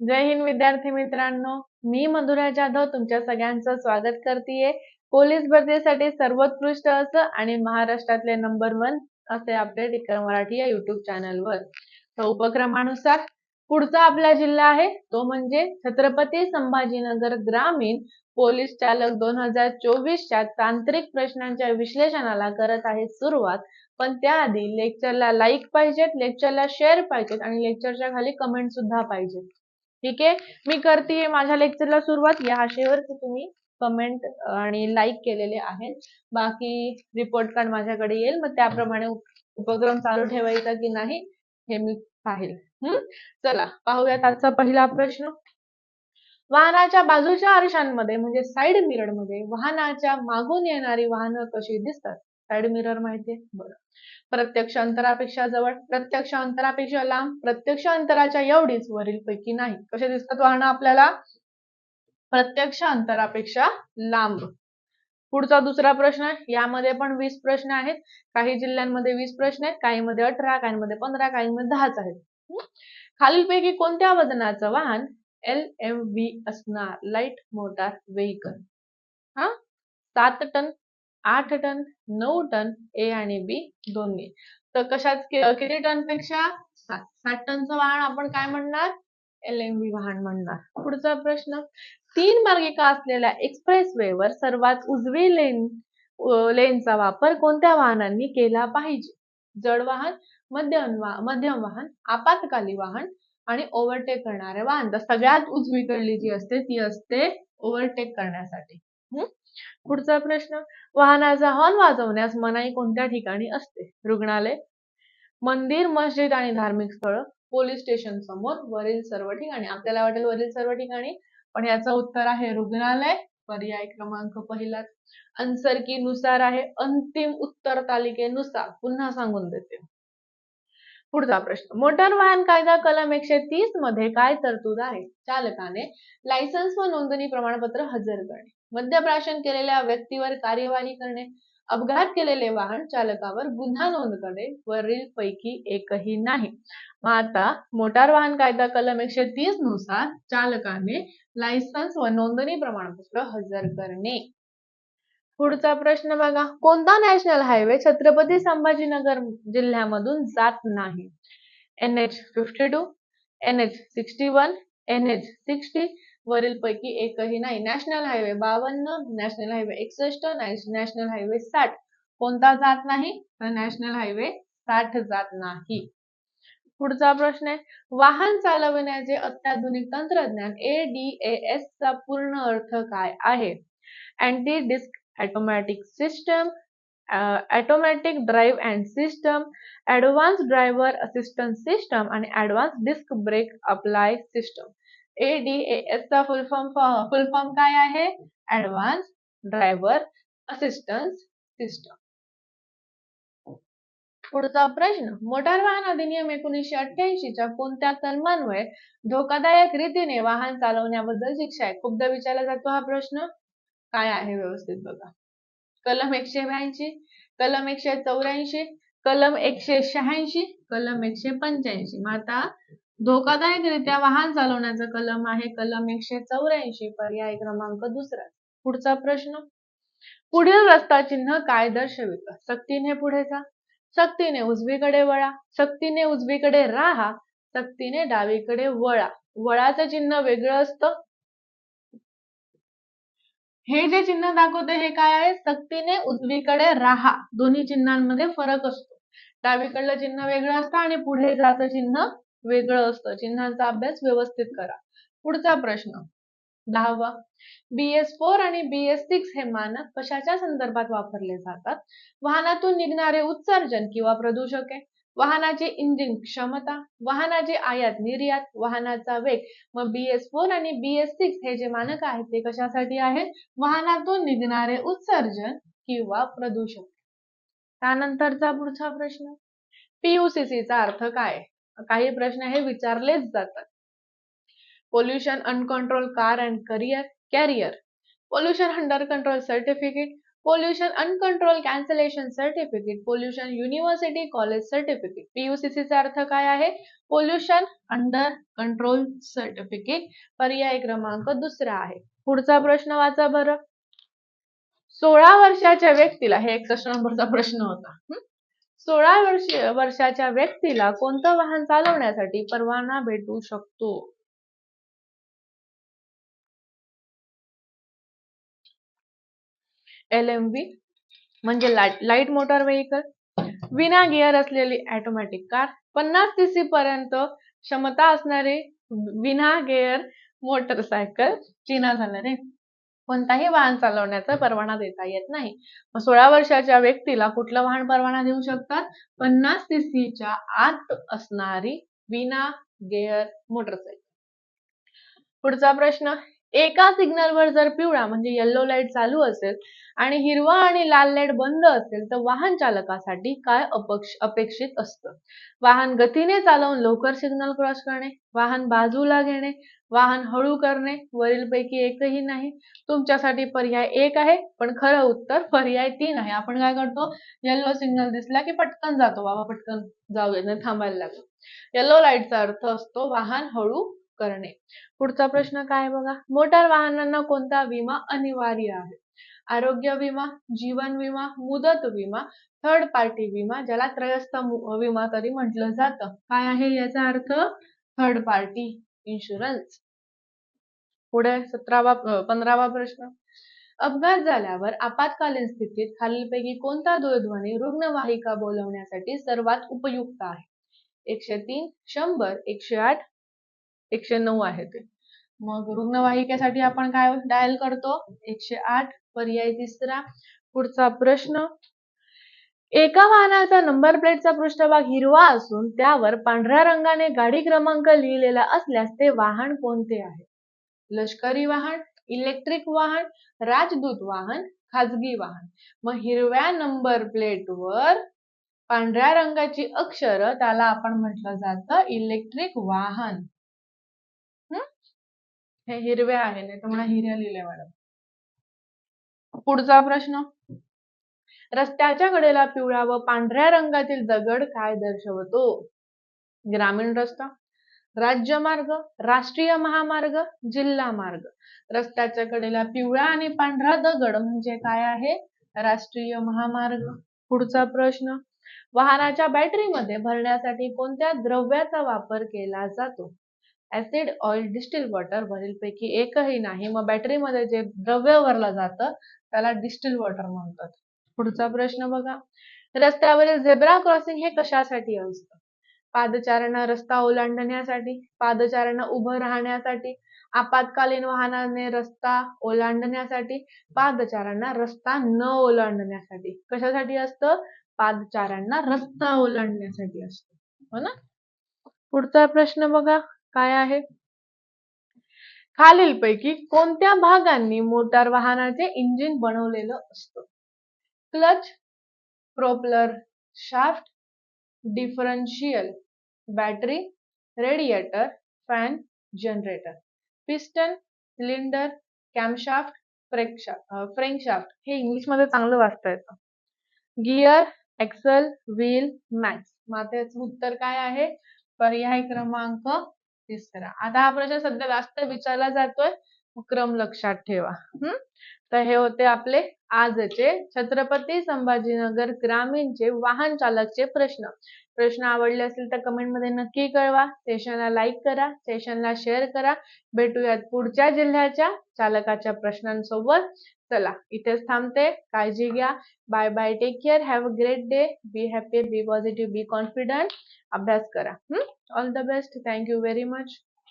जय हिंद विद्यार्थी मित्रांनो. मी मधुरा जाधव तुमच्या सगळ्यांचं स्वागत करते पोलीस भरतीसाठी सर्वोत्कृष्ट असं आणि महाराष्ट्रातले नंबर वन असे अपडेट इकर मराठी या युट्यूब चॅनलवर तर उपक्रमानुसार पुढचा आपला जिल्हा आहे तो म्हणजे छत्रपती संभाजीनगर ग्रामीण पोलीस चालक दोन हजार चोवीसच्या तांत्रिक प्रश्नांच्या विश्लेषणाला करत आहे सुरुवात. पण त्याआधी लेक्चरला लाईक पाहिजेत लेक्चरला शेअर पाहिजेत आणि लेक्चरच्या खाली कमेंट सुद्धा पाहिजेत. ठीक आहे? मी करते माझ्या लेक्चरला सुरुवात. या आशेवर की तुम्ही कमेंट आणि लाईक केलेले आहेत. बाकी रिपोर्ट कार्ड माझ्याकडे येईल. मग त्याप्रमाणे उपक्रम चालू ठेवायचा की नाही हे मी पाहिल. हम्म चला पाहूयात आजचा पहिला प्रश्न. वाहनाच्या बाजूच्या आरशांमध्ये म्हणजे साइड मिररमध्ये वाहनाच्या मागून येणारी वाहनं कशी दिसतात? साइड मिरर माहितीये? बरं. प्रत्यक्ष अंतरापेक्षा जवळ प्रत्यक्ष अंतरापेक्षा लांब प्रत्यक्ष अंतराच्या एवढीच वरील पैकी नाही. कसे दिसतात वाहनं आपल्याला? प्रत्यक्ष अंतरापेक्षा लांब. पुढचा दुसरा प्रश्न यामध्ये पण वीस प्रश्न आहेत. काही जिल्ह्यांमध्ये वीस प्रश्न आहेत काही मध्ये अठरा काही मध्ये पंधरा काही मध्ये दहाच आहेत. खालीलपैकी कोणत्या वजनाचं वाहन एल एम व्ही असणार? लाइट मोटार व्हेकल हा? सात टन आठ टन नऊ टन ए आणि बी दोन्ही. तर कशात किती टनपेक्षा सात टनचं वाहन आपण काय म्हणणार? एल एम बी वाहन म्हणणार. पुढचा प्रश्न. तीन मार्गिका असलेल्या एक्सप्रेस वर सर्वात उजवी लेन लेनचा वापर कोणत्या वाहनांनी केला पाहिजे? जड वाहन मध्यम मध्यम वाहन आपातकाली वाहन आणि ओव्हरटेक करणारे वाहन. तर सगळ्यात उजवीकडली जी असते ती असते ओव्हरटेक करण्यासाठी. पुढचा प्रश्न वाहनाचा हॉर्न वाजवण्यास मनाई कोणत्या ठिकाणी असते? रुग्णालय मंदिर मस्जिद आणि धार्मिक स्थळ पोलीस स्टेशन समोर वरील सर्व ठिकाणी. आपल्याला वाटेल वरील सर्व ठिकाणी पण याचं उत्तर आहे रुग्णालय पर्याय क्रमांक पहिला. नुसार आहे अंतिम उत्तर तालिकेनुसार. पुन्हा सांगून देते. पुढचा प्रश्न. मोटार वाहन कायदा कलम एकशे तीसमध्ये काय तरतूद आहे? चालकाने लायसन्स व नोंदणी प्रमाणपत्र हजर करणे. मद्यप्राशन केलेल्या व्यक्तीवर कार्यवाही करणे. अपघात केलेले वाहन चालकावर गुन्हा नोंद करणे. वरील पैकी एकही नाही. मग आता मोटार वाहन कायदा कलम एकशे तीसनुसार चालकाने लायसन्स व नोंदणी प्रमाणपत्र हजर करणे. पुढचा प्रश्न बघा. कोणता नॅशनल हायवे छत्रपती संभाजीनगर जिल्ह्यामधून जात नाही? N H fifty two N H sixty one N H sixty वरील पैकी एकही नाही. नॅशनल हायवे बावन्न नॅशनल हायवे एकसष्ट नॅशनल हायवे साठ. कोणता जात नाही? तर नॅशनल हायवे साठ जात नाही. पुढचा प्रश्न आहे. वाहन चालवण्याचे अत्याधुनिक तंत्रज्ञान एस चा पूर्ण अर्थ काय आहे? Anti disc automatic system automatic drive and system advance driver assistance system आणि advance disc brake apply system S चा फुल फॉर्म फुल फॉर्म काय आहे? ऍडव्हान्स ड्रायव्हर असिस्टन्स सिस्टम पुढचा प्रश्न मोटार वाहन अधिनियम एकोणीसशे अठ्ठ्याऐंशीच्या कोणत्या कलमान्वये धोकादायक रीतीने वाहन चालवण्याबद्दल शिक्षा आहे? खूपदा विचारला जातो हा प्रश्न. काय आहे व्यवस्थित बघा. कलम एकशे ब्याऐंशी कलम एकशे चौऱ्याऐंशी कलम एकशे शहाऐंशी कलम एकशे पंच्याऐंशी. मग आता धोकादायकरित्या वाहन चालवण्याचा कलम आहे. कलम एकशे चौऱ्याऐंशी पर्याय क्रमांक दुसरा. पुढचा प्रश्न. पुढील रस्ता चिन्ह काय दर्शवित? सक्तीने पुढे जा. सक्तीने उजवीकडे वळा. सक्तीने उजवीकडे राहा. सक्तीने डावीकडे वळा. वळाचं चिन्ह वेगळं असतं. हे जे चिन्ह दाखवते हे काय आहे? सक्तीने उजवीकडे राहा. दोन्ही चिन्हांमध्ये फरक असतो. डावीकडलं चिन्ह वेगळं असतं आणि पुढे जाचं चिन्ह वेगळं असतं. चिन्हांचा अभ्यास व्यवस्थित करा. पुढचा प्रश्न. दहावा. बीएस फोर आणि बीएस सिक्स हे मानक कशाच्या संदर्भात वापरले जातात? वाहनातून निघणारे उत्सर्जन किंवा प्रदूषके? वाहनाचे इंजिन क्षमता वाहनाचे आयात निर्यात वाहनाचा वेग. मग बीएस फोर आणि बीएस सिक्स हे जे मानक आहेत ते कशासाठी आहेत? वाहनातून निघणारे उत्सर्जन किंवा प्रदूषण. त्यानंतरचा पुढचा प्रश्न. पीयूसीसीचा अर्थ काय? काही प्रश्न हे विचारलेच जातात. Pollution uncontrol car and career carrier pollution under control certificate pollution uncontrol cancellation certificate pollution university college certificate PUCC चा अर्थ काय आहे? पोल्युशन अंडर कंट्रोल सर्टिफिकेट पर्याय क्रमांक दुसरा आहे. पुढचा प्रश्न वाचा बरं. सोळा वर्षाच्या व्यक्तीला हे एकसष्ट नंबरचा प्रश्न होता. सोळा वर्ष वर्षाच्या व्यक्तीला कोणतं वाहन चालवण्यासाठी परवाना भेटू शकतो? एल एम व्ही म्हणजे लाइट मोटर व्हेकल विना गिअर असलेली ऑटोमॅटिक कार पन्नास सीसी सी पर्यंत क्षमता असणारी विना गिअर मोटरसायकल चीना झालं रे कोणताही वाहन चालवण्याचा परवाना देता येत नाही. मग सोळा वर्षाच्या व्यक्तीला कुठलं वाहन परवाना देऊ शकतात? पन्नास सीसीच्या आत असणारी विना गेअर मोटरसायकल पुढचा प्रश्न एका सिग्नलवर जर पिवळा म्हणजे येल्लो लाइट चालू असेल आणि हिरवा आणि लाल लाइट बंद असेल तर वाहन चालकासाठी काय अपेक्षित असतं? वाहन गतीने चालवून लवकर सिग्नल क्रॉस करणे वाहन बाजूला घेणे वाहन हळू करणे वरीलपैकी एकही नाही? तुमच्यासाठी पर्याय एक आहे पण खरं उत्तर पर्याय तीन आहे. आपण काय करतो? येल्लो सिग्नल दिसला की पटकन जातो. बाबा पटकन जाऊया थांबायला लागतो येल्लो लाईटचा अर्थ असतो वाहन हळू करणे. पुढचा प्रश्न काय बघा? मोटार वाहनांना कोणता विमा अनिवार्य आहे? आरोग्य विमा जीवन विमा मुदत विमा थर्ड पार्टी विमा ज्याला त्रयस्थ विमा तरी म्हटलं जातं. काय आहे याचा अर्थ? थर्ड पार्टी इन्शुरन्स पुढे सतरावा पंधरावा प्रश्न. अपघात झाल्यावर आपत्कालीन स्थितीत खालीलपैकी कोणता दूरध्वनी रुग्णवाहिका बोलवण्यासाठी सर्वात उपयुक्त आहे? एकशे तीन शंभर एकशे आठ एकशे नऊ आहे ते. मग रुग्णवाहिकेसाठी आपण काय डायल करतो? एकशे आठ. पर्याय तिसरा. पुढचा प्रश्न. एका वाहनाचा नंबर प्लेटचा पृष्ठभाग हिरवा असून त्यावर पांढऱ्या रंगाने गाडी क्रमांक लिहिलेला असल्यास ते वाहन कोणते आहे? लष्करी वाहन इलेक्ट्रिक वाहन राजदूत वाहन खाजगी वाहन. मग हिरव्या नंबर प्लेटवर पांढऱ्या रंगाची अक्षर त्याला आपण म्हटलं जातं इलेक्ट्रिक वाहन. हे हिरव्या आहे नाही तर म्हणा हिऱ्या लिहिल्या मॅडम. पुढचा प्रश्न. रस्त्याच्या कडेला पिवळा व पांढऱ्या रंगातील दगड काय दर्शवतो? ग्रामीण रस्ता राज्यमार्ग राष्ट्रीय महामार्ग जिल्हा मार्ग. रस्त्याच्या कडेला पिवळा आणि पांढरा दगड म्हणजे काय आहे? राष्ट्रीय महामार्ग. पुढचा प्रश्न. वाहनाच्या बॅटरीमध्ये भरण्यासाठी कोणत्या द्रव्याचा वापर केला जातो? ऍसिड ऑइल डिस्टिल वॉटर वरीलपैकी एकही नाही. मग बॅटरीमध्ये जे द्रव्य भरलं जातं त्याला डिस्टिल वॉटर म्हणतात. पुढचा प्रश्न बघा. रस्त्यावरील झेब्रा क्रॉसिंग हे कशासाठी असतं? पादचाऱ्यांना रस्ता ओलांडण्यासाठी पादचाऱ्यांना उभं राहण्यासाठी आपत्कालीन वाहनाने रस्ता ओलांडण्यासाठी पादचाऱ्यांना रस्ता न ओलांडण्यासाठी. कशासाठी असतं? पादचाऱ्यांना रस्ता ओलांडण्यासाठी असतं. हो ना? पुढचा प्रश्न बघा. काय आहे? खालीलपैकी कोणत्या भागांनी मोटार वाहनाचे इंजिन बनवलेलं असतं? Clutch propeller shaft differential battery radiator fan generator piston cylinder camshaft crankshaft. हे इंग्लिशमध्ये चांगलं वाचता येतं. Gear axle wheel max. मातेचं उत्तर काय आहे? पर्याय क्रमांक तिसरा आता हा प्रश्न सध्या जास्त विचारला जातोय. क्रम लक्षात ठेवा. हम्म तर हे होते आपले आजचे छत्रपती संभाजीनगर ग्रामीणचे वाहन चालकचे प्रश्न. प्रश्न आवडले असतील तर कमेंटमध्ये नक्की कळवा. सेशनला लाईक करा. सेशनला शेअर करा. भेटूयात पुढच्या जिल्ह्याच्या चालकाच्या प्रश्नांसोबत. चला इथेच थांबते. काळजी घ्या. Bye bye take care have a great day be happy be positive be confident अभ्यास करा. All the best thank you very much